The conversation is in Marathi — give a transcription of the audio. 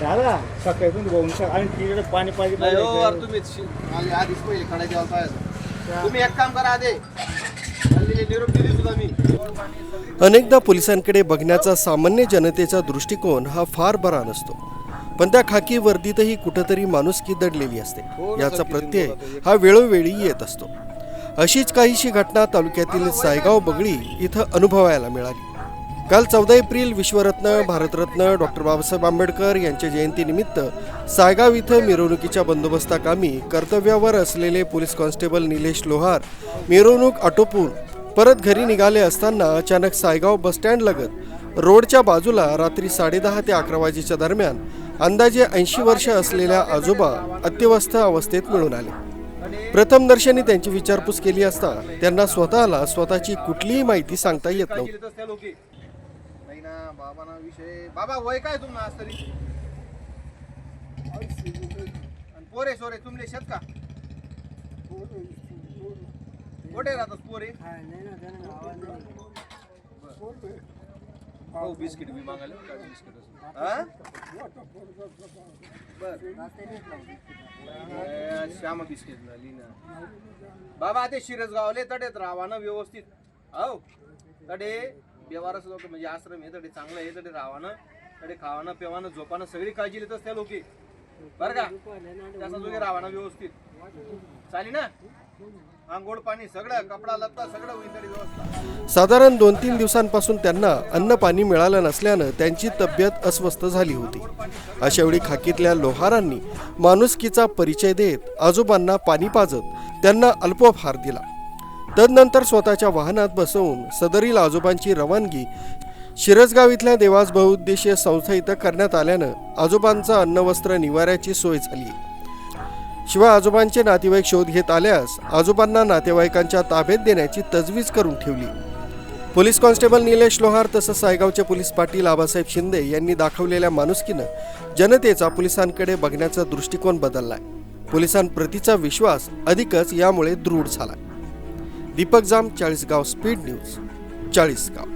दादा बघून आणि तिकडे पाणी पाहिजे नाही हो, तुम्ही शि- आधीच पहिले पाहिजे तुम्ही एक काम करा आधी. हल्ली निरोप दिली सुद्धा मी. अनेकदा पोलिसांकडे बघण्याचा सामान्य जनतेचा दृष्टिकोन हा फार बरा नसतो. पण त्या खाकी वर्दीतही कुठंतरी माणुसकी दडलेली असते. याचा प्रत्यय हा वेळोवेळी येत असतो. अशीच काहीशी घटना तालुक्यातील सायगाव बगळी इथं अनुभवायला मिळाली. काल चौदा एप्रिल विश्वरत्न भारतरत्न डॉक्टर बाबासाहेब आंबेडकर यांच्या जयंतीनिमित्त सायगाव इथं मिरवणुकीच्या बंदोबस्ताकामी कर्तव्यावर असलेले पोलीस कॉन्स्टेबल निलेश लोहार मिरवणूक आटोपून परत घरी निघाले असताना अचानक सायगाव बसस्टँडलगत रोडच्या बाजूला रात्री साडेदहा ते अकरा वाजेच्या दरम्यान अंदाजे ऐंशी वर्ष असलेल्या आजोबा अत्यवस्थ अवस्थेत मिळून आले. प्रथम दर्शनी त्यांची विचारपूस केली असता त्यांना स्वतःला स्वतःची कुठलीही माहिती सांगता येत नव्हती. नाही ना बाबा ना विषय. बाबा वय काय तुम्हाला आज तरी? आणि पोरे सोरे तुमले शेत का? कुठे राहतात पोरे? हो बिस्किट मी मागायला काय बिस्किट असं? हा? बर. श्यामा बिस्किट ना लीना. बाबा ते शिरसगावले तडेत राहा ना व्यवस्थित. हो तडे. व्यवहारच लोक म्हणजे आश्रम हे तरी चांगलं हे तरी रावानं तडे खावानं पिवानं झोपानं सगळी काळजी घेतच त्या लोके. बर का? त्याचा जोगे राहणं व्यवस्थित. चाली ना? आंघोळ पाणी सगळं कपडा लत्ता सगळं होईल तरी व्यवस्था. साधारण दोन तीन दिवसांपासून त्यांना अन्न पाणी मिळालं नसल्यानं त्यांची तब्येत अस्वस्थ झाली होती. अशावेळी खाकीतल्या लोहारांनी माणुसकीचा परिचय देत आजोबांना पाणी पाजत त्यांना अल्पोपहार दिला. तदनंतर स्वतःच्या वाहनात बसवून सदरील आजोबांची रवानगी. शिरसगाव इथल्या देवास बहुउद्देशीय संस्था इथं करण्यात आल्यानं आजोबांचा अन्नवस्त्र निवाऱ्याची सोय झाली. शिवाय आजोबांचे नातेवाईक शोध घेत आल्यास आजोबांना नातेवाईकांच्या ताब्यात देण्याची तजवीज करून ठेवली. पोलीस कॉन्स्टेबल निलेश लोहार तसंच सायगावचे पोलीस पाटील आबासाहेब शिंदे यांनी दाखवलेल्या माणुसकीनं जनतेचा पोलिसांकडे बघण्याचा दृष्टिकोन बदललाय. पोलिसांप्रतीचा विश्वास अधिकच यामुळे दृढ झाला दीपक जाम चाळीसगाव स्पीड न्यूज चाळीसगाव.